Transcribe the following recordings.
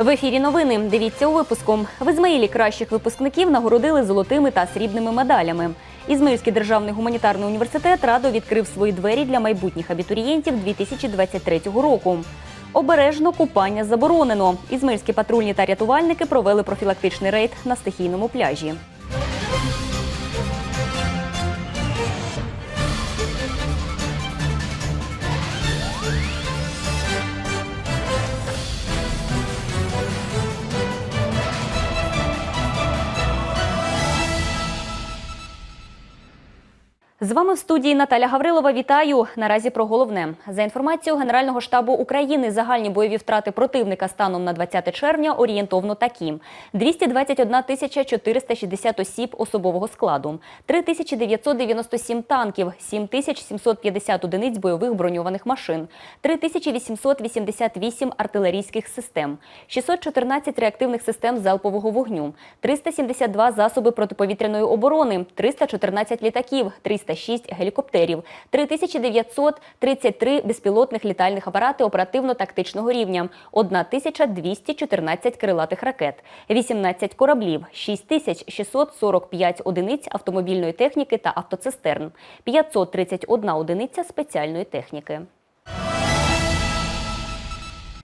В ефірі новини. Дивіться у випуску. В Ізмаїлі кращих випускників нагородили золотими та срібними медалями. Ізмаїльський державний гуманітарний університет радо відкрив свої двері для майбутніх абітурієнтів 2023 року. Обережно купання заборонено. Ізмаїльські патрульні та рятувальники провели профілактичний рейд на стихійному пляжі. З вами в студії Наталя Гаврилова. Вітаю. Наразі про головне. За інформацією Генерального штабу України, загальні бойові втрати противника станом на 20 червня орієнтовно такі: 221 тисяча 460 осіб особового складу, 3997 танків, 7750 одиниць бойових броньованих машин, 3888 артилерійських систем, 614 реактивних систем залпового вогню, 372 засоби протиповітряної оборони, 314 літаків, 306 гелікоптерів, 3933 безпілотних літальних апарати оперативно-тактичного рівня, 1214 крилатих ракет, 18 кораблів, 6645 одиниць автомобільної техніки та автоцистерн, 531 одиниця спеціальної техніки.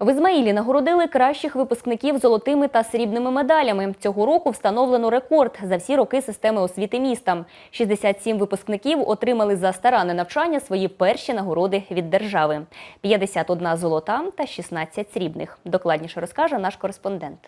В Ізмаїлі нагородили кращих випускників золотими та срібними медалями. Цього року встановлено рекорд за всі роки системи освіти міста. 67 випускників отримали за старане навчання свої перші нагороди від держави. 51 золота та 16 срібних. Докладніше розкаже наш кореспондент.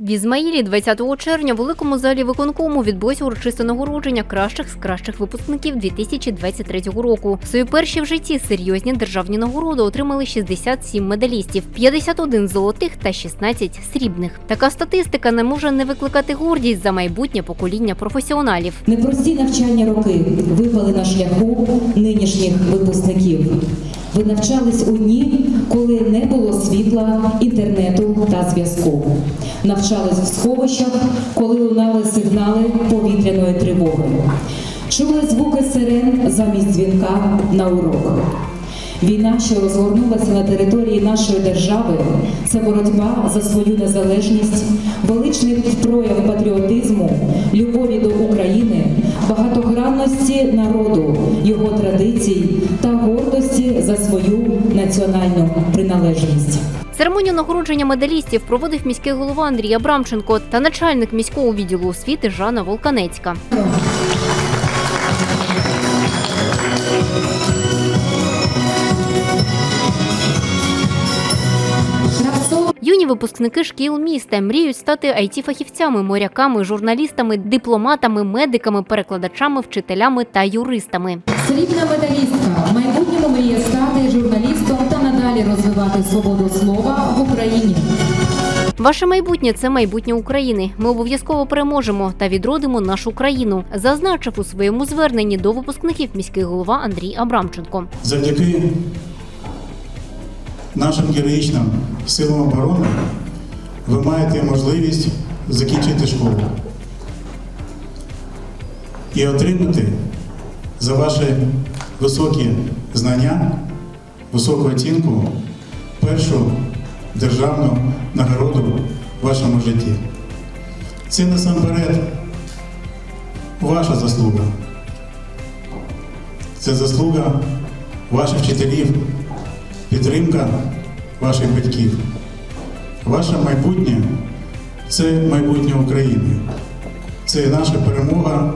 В Ізмаїлі 20 червня в великому залі виконкому відбулося урочисте нагородження кращих з кращих випускників 2023 року. Свої перші в житті серйозні державні нагороди отримали 67 медалістів, 51 золотих та 16 срібних. Така статистика не може не викликати гордість за майбутнє покоління професіоналів. Непрості навчальні роки випали на шляху нинішніх випускників. Ви навчались у дні, коли не було світла, інтернету зв'язку. Навчались в сховищах, коли лунали сигнали повітряної тривоги. Чули звуки сирен замість дзвінка на урок. Війна, що розгорнулася на території нашої держави, це боротьба за свою незалежність, величний прояв патріотизму, любові до України, багатогранності народу, його традицій та гордості за свою національну приналежність. Церемонію нагородження медалістів проводив міський голова Андрій Абрамченко та начальник міського відділу освіти Жанна Волканецька. Юні випускники шкіл міста мріють стати it фахівцями моряками, журналістами, дипломатами, медиками, перекладачами, вчителями та юристами. Срібна медалістка в майбутньому мріє стати журналістом та надалі розвивати свободу слова в Україні. Ваше майбутнє це майбутнє України. Ми обов'язково переможемо та відродимо нашу країну, зазначив у своєму зверненні до випускників міський голова Андрій Абрамченко. Завдяки нашим героїчним силам оборони ви маєте можливість закінчити школу і отримати за ваші високі знання, високу оцінку першу державну нагороду в вашому житті. Це насамперед ваша заслуга. Це заслуга ваших вчителів, підтримка ваших батьків. Ваше майбутнє це майбутнє України. Це наша перемога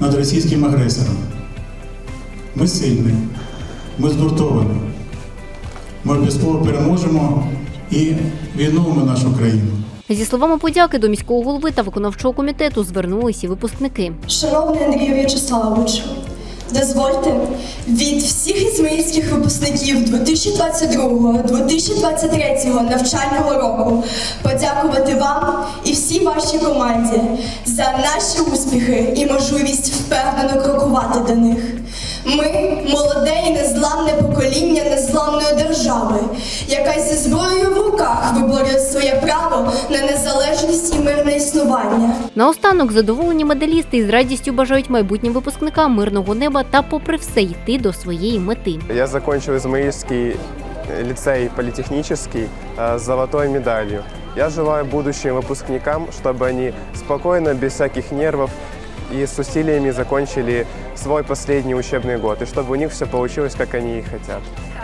над російським агресором. Ми сильні, ми згуртовані. Ми обов'язково переможемо і відновимо нашу країну. Зі словами подяки до міського голови та виконавчого комітету звернулися випускники. Шановний Андрію В'ячеславовичу, дозвольте від всіх ізмаїльських випускників 2022-2023 навчального року подякувати вам і всій вашій команді за наші успіхи і можливість впевнено крокувати до них. Ми молоде і незламне покоління незламної держави, яка зі зброєю в руках виборює своє право на незалежність і мирне існування. Наостанок задоволені медалісти із радістю бажають майбутнім випускникам мирного неба та, попри все, йти до своєї мети. Я закончил Измаильский лицей политехнический э, с золотой медалью. Я желаю будущим выпускникам, чтобы они спокойно, без всяких нервов и с усилиями закончили свой последний учебный год, и чтобы у них все получилось, как они и хотят.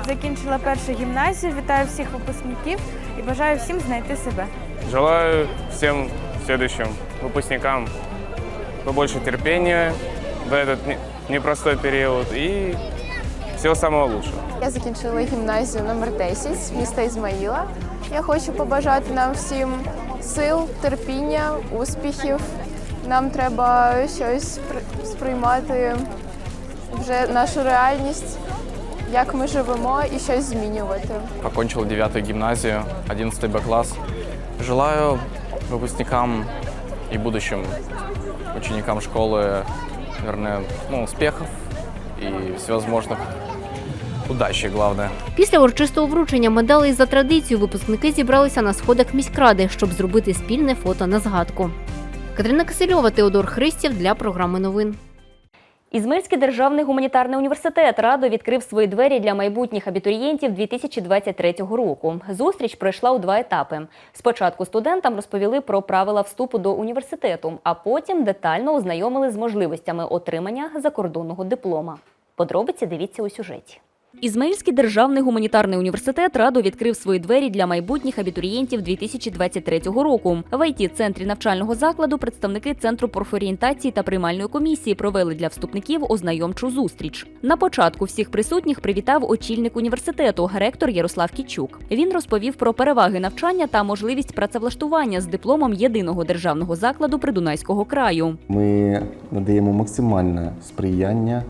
Закінчила першу гімназію. Вітаю всіх випускників і бажаю всім знайти себе. Желаю всем следующим выпускникам побольше терпения в этот не- непростой период и всего самого лучшего. Я закінчила гімназію номер 10 з міста Ізмаїла. Я хочу побажати нам всім сил, терпіння, успіхів. Нам треба щось спри- сприймати вже нашу реальність, як ми живемо, і щось змінювати. окончил 9 гимназию, 11 Б класс. Желаю выпускникам и будущим ученикам школы, наверное, ну, успехов и всевозможных удачи, главное. Після урочистого вручення медалей за традицію випускники зібралися на сходах міськради, щоб зробити спільне фото на згадку. Катерина Кисельова, Теодор Христів для програми новин. Ізмельський державний гуманітарний університет радо відкрив свої двері для майбутніх абітурієнтів 2023 року. Зустріч пройшла у два етапи. Спочатку студентам розповіли про правила вступу до університету, а потім детально ознайомили з можливостями отримання закордонного диплома. Подробиці дивіться у сюжеті. Ізмаїльський державний гуманітарний університет радо відкрив свої двері для майбутніх абітурієнтів 2023 року. В ІТ-центрі навчального закладу представники центру профорієнтації та приймальної комісії провели для вступників ознайомчу зустріч. На початку всіх присутніх привітав очільник університету, ректор Ярослав Кічук. Він розповів про переваги навчання та можливість працевлаштування з дипломом єдиного державного закладу Придунайського краю. Ми надаємо максимальне сприяння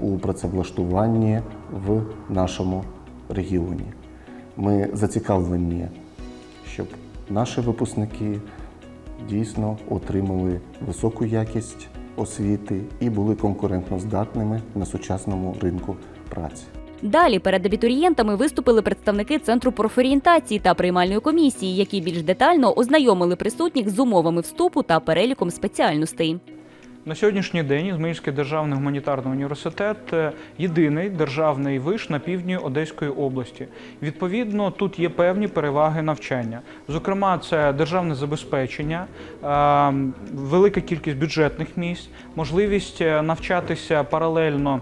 у працевлаштуванні в нашому регіоні. Ми зацікавлені, щоб наші випускники дійсно отримали високу якість освіти і були конкурентноздатними на сучасному ринку праці. Далі перед абітурієнтами виступили представники центру профорієнтації та приймальної комісії, які більш детально ознайомили присутніх з умовами вступу та переліком спеціальностей. На сьогоднішній день Ізмаїльський державний гуманітарний університет е, єдиний державний виш на півдні Одеської області. Відповідно, тут є певні переваги навчання. Зокрема, це державне забезпечення, е, велика кількість бюджетних місць, можливість е, навчатися паралельно.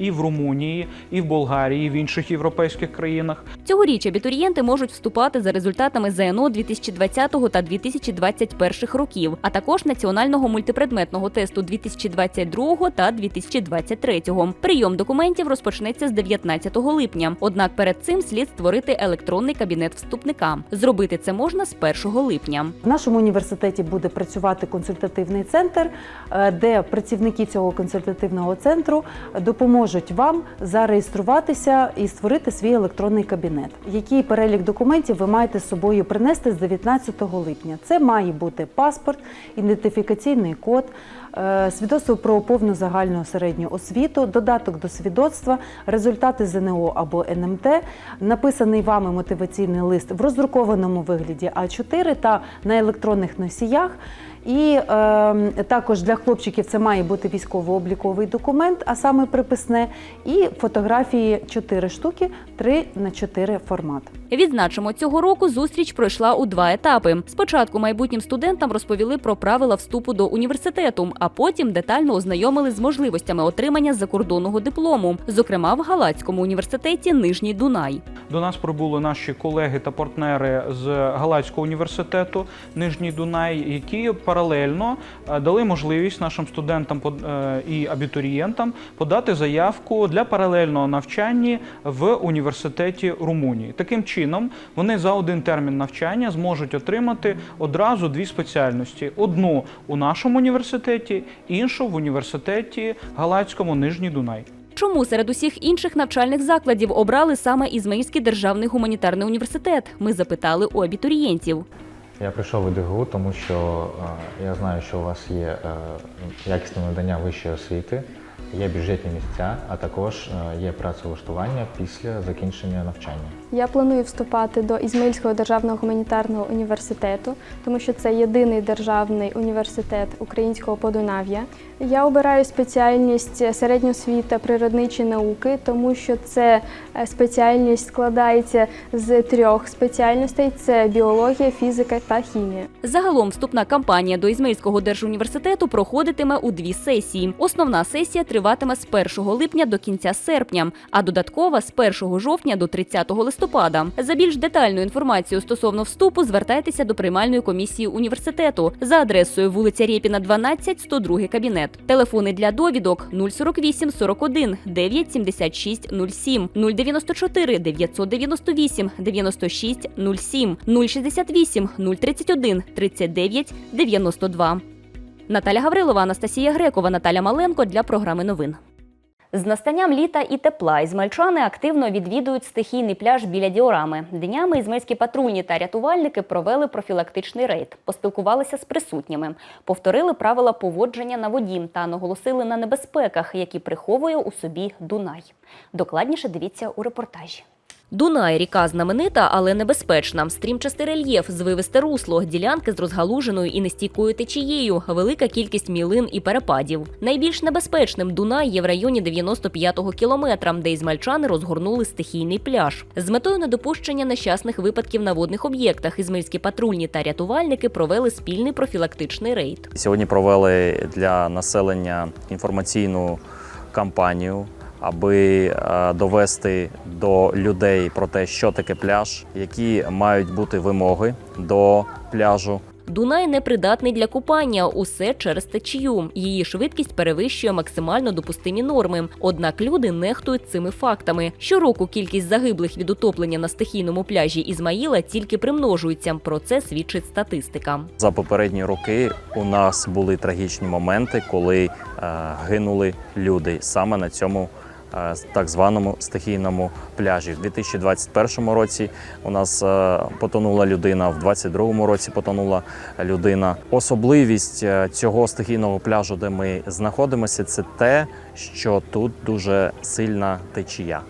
І в Румунії, і в Болгарії, і в інших європейських країнах. Цьогоріч абітурієнти можуть вступати за результатами ЗНО 2020 та 2021 років, а також національного мультипредметного тесту 2022 та 2023. Прийом документів розпочнеться з 19 липня. Однак перед цим слід створити електронний кабінет вступника. Зробити це можна з 1 липня. В нашому університеті буде працювати консультативний центр, е, де працівники цього консультативного центру допоможуть вам зареєструватися і створити свій електронний кабінет. Який перелік документів ви маєте з собою принести з 19 липня? Це має бути паспорт, ідентифікаційний код, е, свідоцтво про повну загальну середню освіту, додаток до свідоцтва, результати ЗНО або НМТ, написаний вами мотиваційний лист в роздрукованому вигляді А4 та на електронних носіях. І е, також для хлопчиків це має бути військово-обліковий документ, а саме приписне, і фотографії 4 штуки, 3 на 4 формат. Відзначимо, цього року зустріч пройшла у два етапи. Спочатку майбутнім студентам розповіли про правила вступу до університету, а потім детально ознайомили з можливостями отримання закордонного диплому, зокрема в Галацькому університеті Нижній Дунай. До нас прибули наші колеги та партнери з Галацького університету Нижній Дунай, які паралельно е, дали можливість нашим студентам е, і абітурієнтам подати заявку для паралельного навчання в університеті Румунії. Таким чином, вони за один термін навчання зможуть отримати одразу дві спеціальності: одну у нашому університеті, іншу в університеті Галацькому Нижній Дунай. Чому серед усіх інших навчальних закладів обрали саме Ізмаїльський державний гуманітарний університет? Ми запитали у абітурієнтів. Я прийшов в ДГУ, тому що е, я знаю, що у вас є е, якісне надання вищої освіти, є бюджетні місця, а також е, є працевлаштування після закінчення навчання. Я планую вступати до Ізмаїльського державного гуманітарного університету, тому що це єдиний державний університет українського Подунав'я. Я обираю спеціальність середня освіта природничі науки, тому що це е, спеціальність складається з трьох спеціальностей: це біологія, фізика та хімія. Загалом вступна кампанія до Ізмаїльського держуніверситету проходитиме у дві сесії. Основна сесія триватиме з 1 липня до кінця серпня, а додаткова з 1 жовтня до 30 листопада. За більш детальну інформацію стосовно вступу звертайтеся до приймальної комісії університету за адресою вулиця Рєпіна, 12, 102 кабінет. Телефони для довідок 048 41 976 07 094 998 96 07 068 031 39 92. Наталя Гаврилова, Анастасія Грекова, Наталя Маленко для програми новин. З настанням літа і тепла ізмальчани активно відвідують стихійний пляж біля діорами. Днями ізмельські патрульні та рятувальники провели профілактичний рейд, поспілкувалися з присутніми, повторили правила поводження на воді та наголосили на небезпеках, які приховує у собі Дунай. Докладніше дивіться у репортажі. Дунай ріка знаменита, але небезпечна. Стрімчастий рельєф, звивисте русло, ділянки з розгалуженою і нестійкою течією, велика кількість мілин і перепадів. Найбільш небезпечним Дунай є в районі 95-го кілометра, де ізмальчани розгорнули стихійний пляж. З метою недопущення нещасних випадків на водних об'єктах ізмельські патрульні та рятувальники провели спільний профілактичний рейд. Сьогодні провели для населення інформаційну кампанію, аби е, довести до людей про те, що таке пляж, які мають бути вимоги до пляжу. Дунай непридатний для купання, усе через течію. Її швидкість перевищує максимально допустимі норми. Однак люди нехтують цими фактами. Щороку кількість загиблих від утоплення на стихійному пляжі Ізмаїла тільки примножується. Про це свідчить статистика. За попередні роки у нас були трагічні моменти, коли е, гинули люди саме на цьому так званому стихійному пляжі. В 2021 році у нас е, потонула людина, в 2022 році потонула людина. Особливість е, цього стихійного пляжу, де ми знаходимося, це те, що тут дуже сильна течія.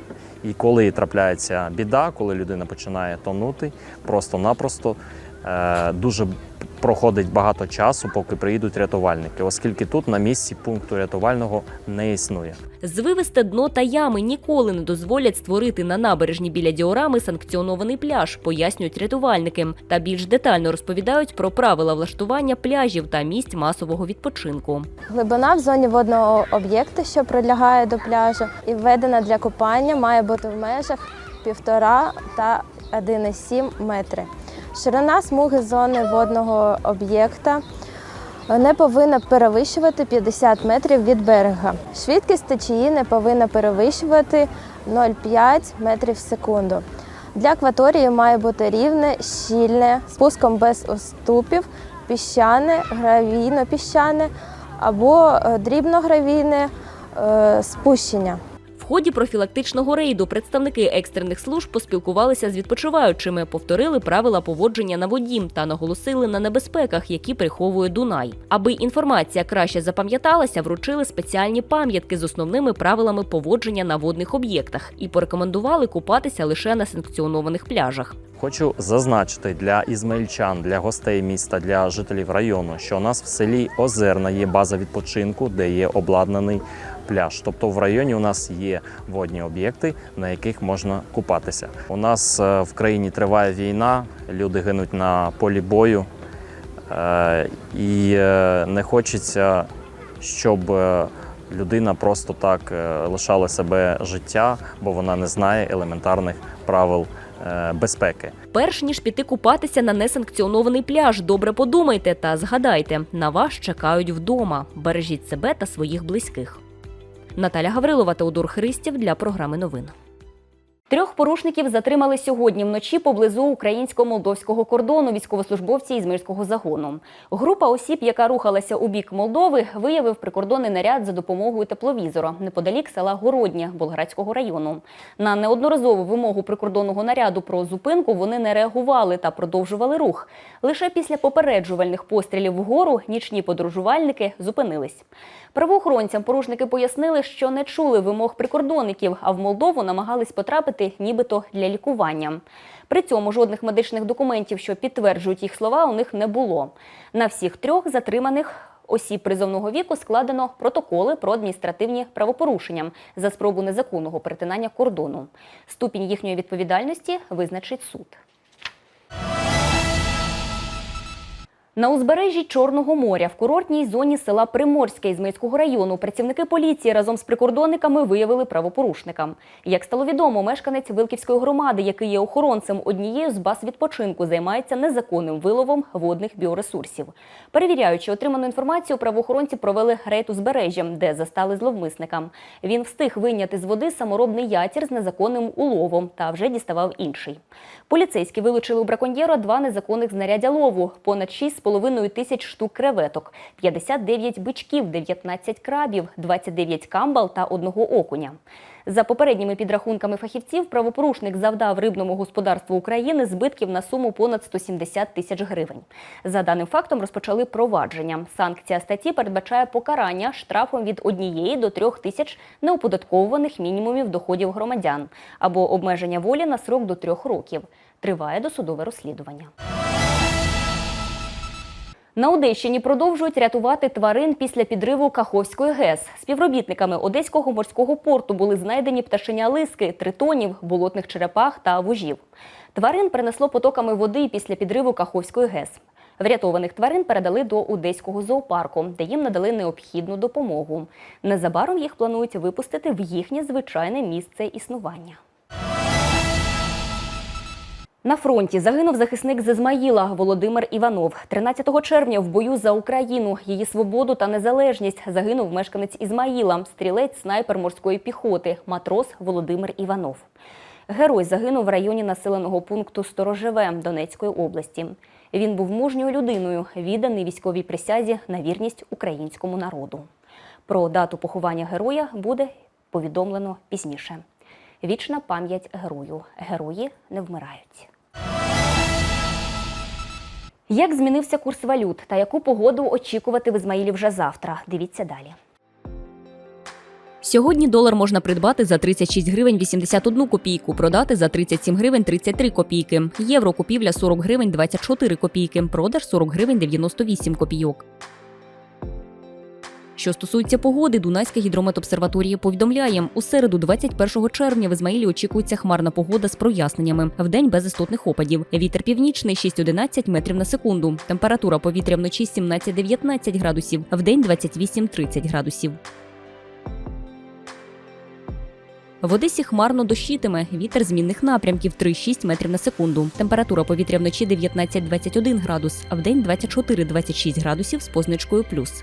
І коли трапляється біда, коли людина починає тонути, просто-напросто е, дуже проходить багато часу, поки приїдуть рятувальники, оскільки тут на місці пункту рятувального не існує. Звивисте дно та ями ніколи не дозволять створити на набережні біля діорами санкціонований пляж, пояснюють рятувальники. Та більш детально розповідають про правила влаштування пляжів та місць масового відпочинку. Глибина в зоні водного об'єкту, що прилягає до пляжу, і введена для купання, має бути в межах 1,5 та 1,7 метри. Ширина смуги зони водного об'єкта не повинна перевищувати 50 метрів від берега. Швидкість течії не повинна перевищувати 0,5 метрів в секунду. Для акваторії має бути рівне, щільне, спуском без уступів, піщане, гравійно-піщане або е, дрібногравійне е, спущення. Ході профілактичного рейду представники екстрених служб поспілкувалися з відпочиваючими, повторили правила поводження на воді та наголосили на небезпеках, які приховує Дунай. Аби інформація краще запам'яталася, вручили спеціальні пам'ятки з основними правилами поводження на водних об'єктах і порекомендували купатися лише на санкціонованих пляжах. Хочу зазначити для ізмаїльчан, для гостей міста, для жителів району, що у нас в селі Озерна є база відпочинку, де є обладнаний пляж. Тобто в районі у нас є водні об'єкти, на яких можна купатися. У нас е, в країні триває війна, люди гинуть на полі бою, е, і е, не хочеться, щоб людина просто так лишала себе життя, бо вона не знає елементарних правил безпеки. Перш ніж піти купатися на несанкціонований пляж, добре подумайте та згадайте, на вас чекають вдома. Бережіть себе та своїх близьких. Наталя Гаврилова, Теодор Христів для програми новин. Трьох порушників затримали сьогодні вночі поблизу українсько-молдовського кордону військовослужбовці Ізмирського загону. Група осіб, яка рухалася у бік Молдови, виявив прикордонний наряд за допомогою тепловізора неподалік села Городнє Болградського району. На неодноразову вимогу прикордонного наряду про зупинку вони не реагували та продовжували рух. Лише після попереджувальних пострілів вгору нічні подорожувальники зупинились. Правоохоронцям порушники пояснили, що не чули вимог прикордонників, а в Молдову намагались потрапити нібито для лікування. При цьому жодних медичних документів, що підтверджують їх слова, у них не було. На всіх трьох затриманих осіб призовного віку складено протоколи про адміністративні правопорушення за спробу незаконного перетинання кордону. Ступінь їхньої відповідальності визначить суд. На узбережжі Чорного моря в курортній зоні села Приморське Ізмирського району працівники поліції разом з прикордонниками виявили правопорушника. Як стало відомо, мешканець Вилківської громади, який є охоронцем однією з баз відпочинку, займається незаконним виловом водних біоресурсів. Перевіряючи отриману інформацію, правоохоронці провели рейд узбережжям, де застали зловмисника. Він встиг вийняти з води саморобний ятір з незаконним уловом та вже діставав інший. Поліцейські вилучили у браконьєра два незаконних знаряддя лову, понад 6,5 тисяч штук креветок, 59 бичків, 19 крабів, 29 камбал та одного окуня. За попередніми підрахунками фахівців, правопорушник завдав рибному господарству України збитків на суму понад 170 тисяч гривень. За даним фактом розпочали провадження. Санкція статті передбачає покарання штрафом від однієї до трьох тисяч неоподатковуваних мінімумів доходів громадян або обмеження волі на срок до трьох років. Триває досудове розслідування. На Одещині продовжують рятувати тварин після підриву Каховської ГЕС. Співробітниками Одеського морського порту були знайдені пташеня лиски, тритонів, болотних черепах та вужів. Тварин принесло потоками води після підриву Каховської ГЕС. Врятованих тварин передали до Одеського зоопарку, де їм надали необхідну допомогу. Незабаром їх планують випустити в їхнє звичайне місце існування. На фронті загинув захисник з Ізмаїла Володимир Іванов. 13 червня в бою за Україну, її свободу та незалежність загинув мешканець Ізмаїла, стрілець снайпер морської піхоти, матрос Володимир Іванов. Герой загинув в районі населеного пункту Сторожеве Донецької області. Він був мужньою людиною, відданий військовій присязі на вірність українському народу. Про дату поховання героя буде повідомлено пізніше. Вічна пам'ять герою. Герої не вмирають. Як змінився курс валют та яку погоду очікувати в Ізмаїлі вже завтра? Дивіться далі. Сьогодні долар можна придбати за 36 гривень 81 копійку, продати за 37 гривень 33 копійки. Євро купівля 40 гривень 24 копійки, продаж 40 гривень 98 копійок. Що стосується погоди, Дунайська гідрометобсерваторія повідомляє, у середу, 21 червня, в Ізмаїлі очікується хмарна погода з проясненнями. Вдень без істотних опадів. Вітер північний 6-11 метрів на секунду. Температура повітря вночі 17-19 градусів, вдень 28-30 градусів. В Одесі хмарно дощитиме. Вітер змінних напрямків 3-6 метрів на секунду. Температура повітря вночі 19-21 градус, а вдень 24-26 градусів з позначкою плюс.